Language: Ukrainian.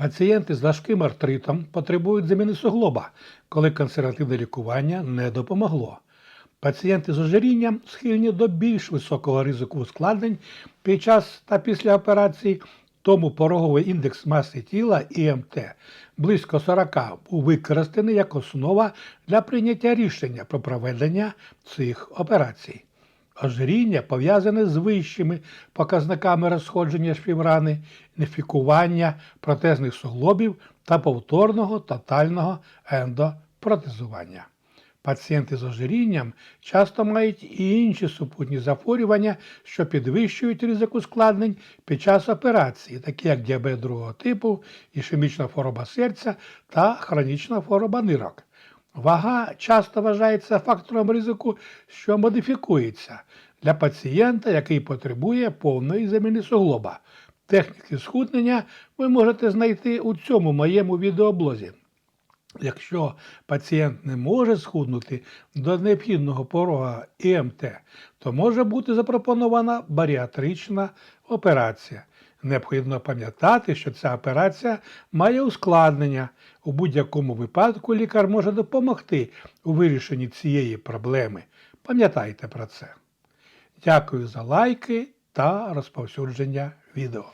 Пацієнти з важким артритом потребують заміни суглоба, коли консервативне лікування не допомогло. Пацієнти з ожирінням схильні до більш високого ризику ускладнень під час та після операції, тому пороговий індекс маси тіла ІМТ близько 40 був використаний як основа для прийняття рішення про проведення цих операцій. Ожиріння пов'язане з вищими показниками розходження шпіврани, інфікування протезних суглобів та повторного тотального ендопротезування. Пацієнти з ожирінням часто мають і інші супутні захворювання, що підвищують ризик ускладнень під час операції, такі як діабет другого типу, ішемічна хвороба серця та хронічна хвороба нирок. Вага часто вважається фактором ризику, що модифікується для пацієнта, який потребує повної заміни суглоба. Техніки схуднення ви можете знайти у цьому моєму відеоблозі. Якщо пацієнт не може схуднути до необхідного порога ІМТ, то може бути запропонована баріатрична операція. Необхідно пам'ятати, що ця операція має ускладнення. У будь-якому випадку лікар може допомогти у вирішенні цієї проблеми. Пам'ятайте про це. Дякую за лайки та розповсюдження відео.